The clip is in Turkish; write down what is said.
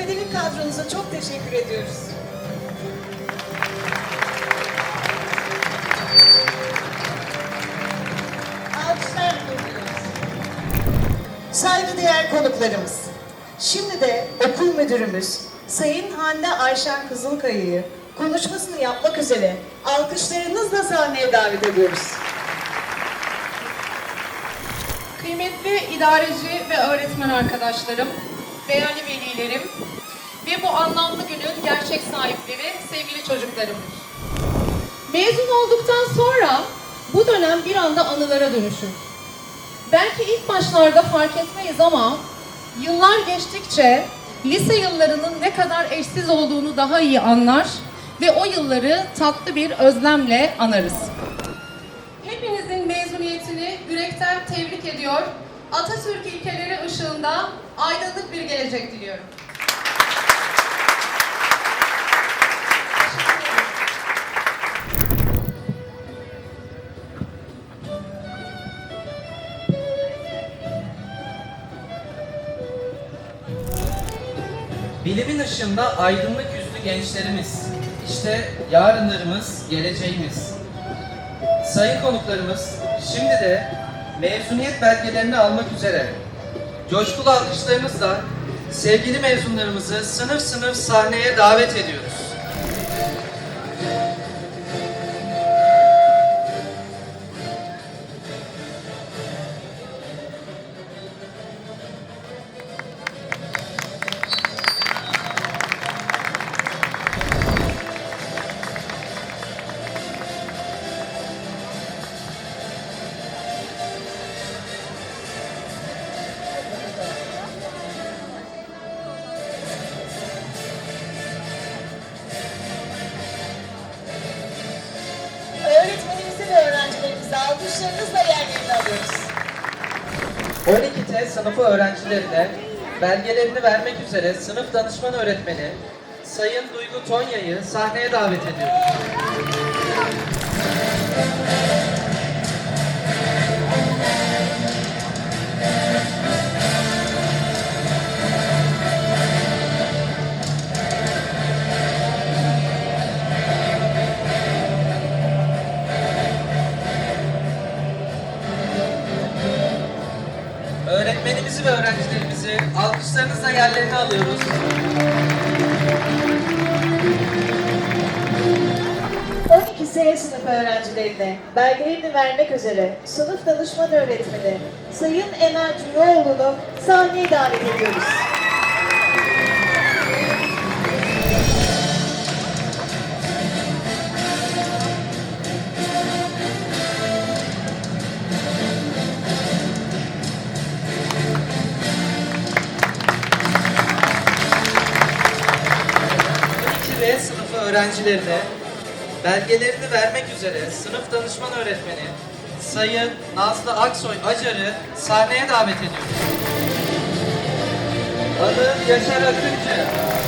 akademik kadronuza çok teşekkür ediyoruz. Alkışlar. Saygıdeğer konuklarımız. Şimdi de okul müdürümüz Sayın Hande Ayşen Kızılkaya'yı konuşmasını yapmak üzere alkışlarınızla sahneye davet ediyoruz. Kıymetli idareci ve öğretmen arkadaşlarım, değerli velilerim ve bu anlamlı günün gerçek sahipleri sevgili çocuklarım. Mezun olduktan sonra bu dönem bir anda anılara dönüşür. Belki ilk başlarda fark etmeyiz ama yıllar geçtikçe lise yıllarının ne kadar eşsiz olduğunu daha iyi anlar ve o yılları tatlı bir özlemle anarız. Hepinizin mezuniyetini yürekten tebrik ediyor. Atatürk ilkeleri ışığında aydınlık bir gelecek diliyorum. Bilimin ışığında aydınlık yüzlü gençlerimiz. İşte yarınlarımız, geleceğimiz. Sayın konuklarımız, şimdi de mezuniyet belgelerini almak üzere coşkulu alkışlarınızla sevgili mezunlarımızı sınıf sınıf sahneye davet ediyoruz. Alkışlarınızla yerlerine alıyoruz. 12T sınıfı öğrencilerine belgelerini vermek üzere sınıf danışman öğretmeni Sayın Duygu Tonya'yı sahneye davet ediyoruz. Öğretmenimizi ve öğrencilerimizi alkışlarınızla yerlerine alıyoruz. S sınıf öğrencilerine belgelerini vermek üzere sınıf danışman öğretmeni Sayın Emel Cüroğlu'nu sahneye davet ediyoruz. Öğrencilerine belgelerini vermek üzere sınıf danışman öğretmeni Sayın Nazlı Aksoy Acar'ı sahneye davet ediyoruz. Adı Yaşar Akıncı.